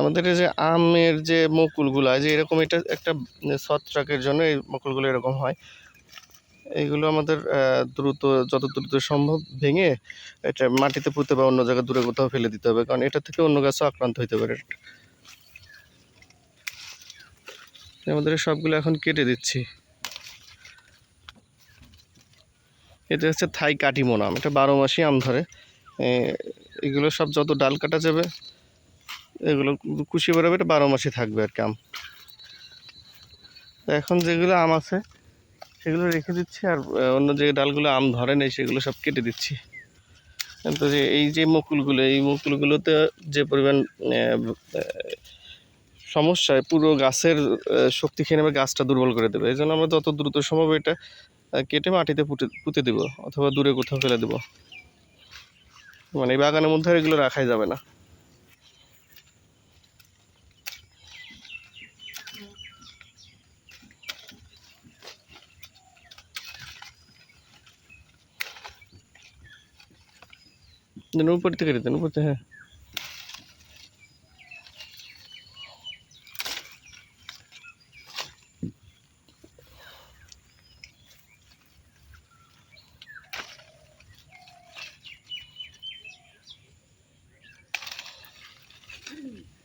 আমাদের এই যে আমের যে মুকুলগুলো যে এরকম এটা একটা ছত্রাকের জন্য এই মুকুলগুলো এরকম হয়। এইগুলো আমাদের দ্রুত, যত দ্রুত সম্ভব ভেঙে এটা মাটিতে পুঁতে বা অন্য জায়গায় দূরে কোথাও ফেলে দিতে হবে, কারণ এটা থেকে অন্য গাছও আক্রান্ত হতে পারে। আমাদের সবগুলো এখন কেটে দিচ্ছি। এটা হচ্ছে থাই কাটিমন আম এটা বারো মাসই আম ধরে। এগুলো সব যত ডাল কাটা যাবে এগুলো কুশি বেরোবে এটা বারো মাসই থাকবে আর কি আম। এখন যেগুলো আম আছে, সেগুলো রেখে দিচ্ছি আর অন্য যে ডালগুলো আম ধরে নেই, সেগুলো সব কেটে দিচ্ছি। তো যে এই যে মুকুলগুলো, এই মুকুলগুলোতে যে পরিমাণ সমস্যায় পুরো গাছের শক্তি খেয়ে নেবে, গাছটা দুর্বল করে দেবে। এই জন্য আমরা যত দ্রুত সম্ভব এটা কেটে মাটিতে পুঁতে পুঁতে দেবো, অথবা দূরে কোথাও ফেলে দেবো। মানে এই বাগানের মধ্যে এগুলো রাখাই যাবে না। இந்த நூப்பு எடுத்துக்கிறது நூப்பு Mm-hmm.